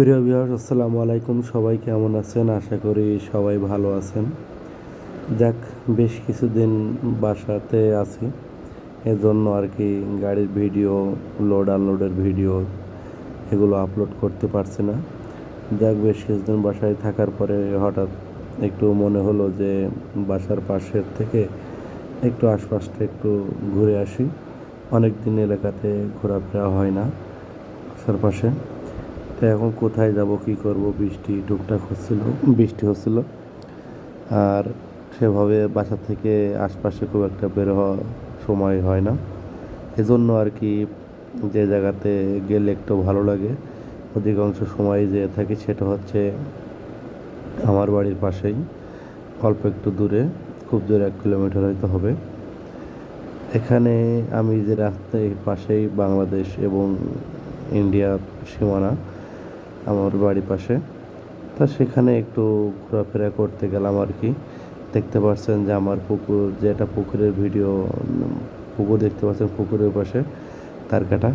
প্রিয় বিহার আসসালামু আলাইকুম। সবাই কেমন আছেন? আশা করি সবাই ভালো আছেন। যাক, বেশ কিছুদিন বাসাতে আছি। এজন্য আর কি গাড়ির ভিডিও লোড আনলোডের ভিডিও এগুলো আপলোড করতে পারছি না। যাক, বেশ কিছুদিন বাসায় থাকার পরে হঠাৎ একটু মনে হলো যে বাসার পাশের থেকে একটু আশপাশটা একটু ঘুরে আসি। অনেক দিন এলাকাতে ঘোরাফেরা হয় না বাসার পাশে। তো এখন কোথায় যাব, কি করব? বৃষ্টি টুকটাক হচ্ছিল, বৃষ্টি হচ্ছিল। আর সেভাবে বাসা থেকে আশপাশে খুব একটা বের হওয়া সময় হয় না। এজন্য আর কি যে জায়গাতে গেলে একটু ভালো লাগে, অধিকাংশ সময় যে থাকি সেটা হচ্ছে আমার বাড়ির পাশেই, অল্প একটু দূরে, খুব জোরে এক কিলোমিটার হয়তো হবে। এখানে আমি যে রাস্তায় পাশেই বাংলাদেশ এবং ইন্ডিয়া সীমানা আমার বাড়ির পাশে। তা সেখানে একটু ঘোরাফেরা করতে গেলাম আর কি। দেখতে পাচ্ছেন যে আমার পুকুর, যে যেটা পুকুরের ভিডিও পুকুর দেখতে পাচ্ছেন পুকুরের পাশে, তার তারকাটা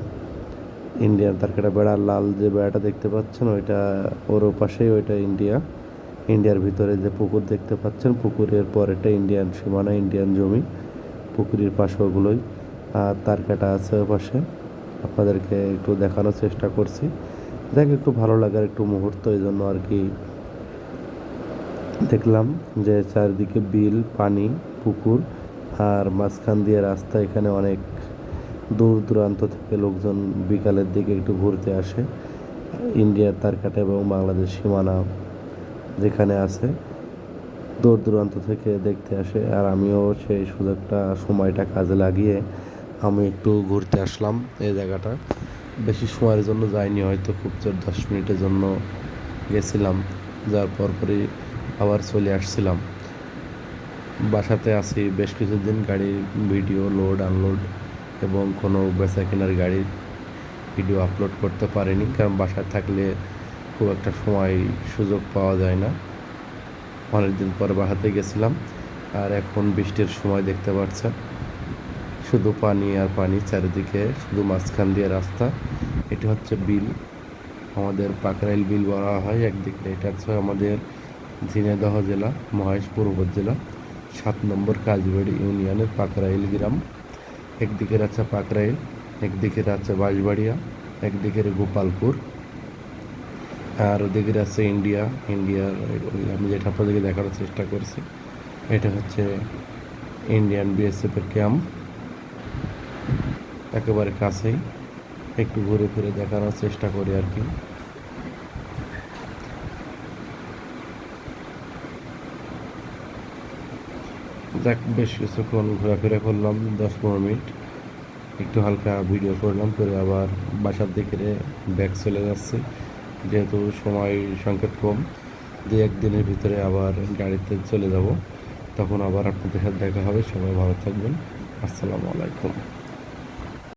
ইন্ডিয়ান তারকাটা বেড়া লাল যে বেড়াটা দেখতে পাচ্ছেন, ওইটা ওর পাশেই ওইটা ইন্ডিয়া। ইন্ডিয়ার ভিতরে যে পুকুর দেখতে পাচ্ছেন, পুকুরের পরেটা ইন্ডিয়ান সীমানা, ইন্ডিয়ান জমি। পুকুরের পাশে ওগুলোই। আর তারকাটা আছে ওর পাশে আপনাদেরকে একটু দেখানোর চেষ্টা করছি। দেখ, একটু ভালো লাগার একটু মুহূর্ত এই জন্য আর কি। দেখলাম যে চারিদিকে বিল, পানি, পুকুর আর মাঝখান দিয়ে রাস্তা এখানে অনেক দূর দূরান্ত থেকে লোকজন বিকালের দিকে একটু ঘুরতে আসে। ইন্ডিয়ার তারকাটা এবং বাংলাদেশ সীমানা যেখানে আছে, দূর দূরান্ত থেকে দেখতে আসে। আর আমিও সেই সুযোগটা, সময়টা কাজে লাগিয়ে আমি একটু ঘুরতে আসলাম এই জায়গাটা। বেশি সময়ের জন্য যাইনি, হয়তো খুব জোর দশ মিনিটের জন্য গেছিলাম যার পরপরই আবার চলে আসছিলাম। বাসাতে আছি, বেশ কিছুদিন গাড়ির ভিডিও লোড, আনলোড এবং কোনো বেচা কেনার গাড়ির ভিডিও আপলোড করতে পারিনি, কারণ বাসায় থাকলে খুব একটা সময় সুযোগ পাওয়া যায় না। অনেকদিন পরে বাসাতে গেছিলাম, আর এখন বৃষ্টির সময় দেখতে পাচ্ছেন। শুধু পানি আর পানি চারিদিকে, শুধু মাঝখান দিয়ে রাস্তা। এটি হচ্ছে বিল। আমাদের পাকরাইল বিল বলা হয় একদিকে। এটা হচ্ছে আমাদের ঝিনাইদহ জেলা মহেশপুর উপজেলা সাত নম্বর কাজবাড়ি ইউনিয়নের পাকরাইল গ্রাম। একদিকের আছে পাকরাইল, একদিকের আছে বাঁশবাড়িয়া, একদিকের গোপালপুর, আর ওদিকের আছে ইন্ডিয়া। ইন্ডিয়ার আমি যেটা আপনাদেরকে দেখানোর চেষ্টা করছি, এটা হচ্ছে ইন্ডিয়ান বিএসএফের ক্যাম্প। একেবারে কাছেই একটু ঘুরে ফিরে দেখানোর চেষ্টা করি আর কি। দেখ বেশ কিছুক্ষণ ঘোরাফেরা করলাম, দশ পনেরো মিনিট। একটু হালকা ভিডিও করলাম, করে আবার বাসার দিকে ব্যাগ চলে যাচ্ছে। যেহেতু সময় সংকেত কম দু একদিনের ভিতরে আবার গাড়িতে চলে যাব। তখন আবার আপনাদের সাথে দেখা হবে। সবাই ভালো থাকবেন। আসসালামু আলাইকুম।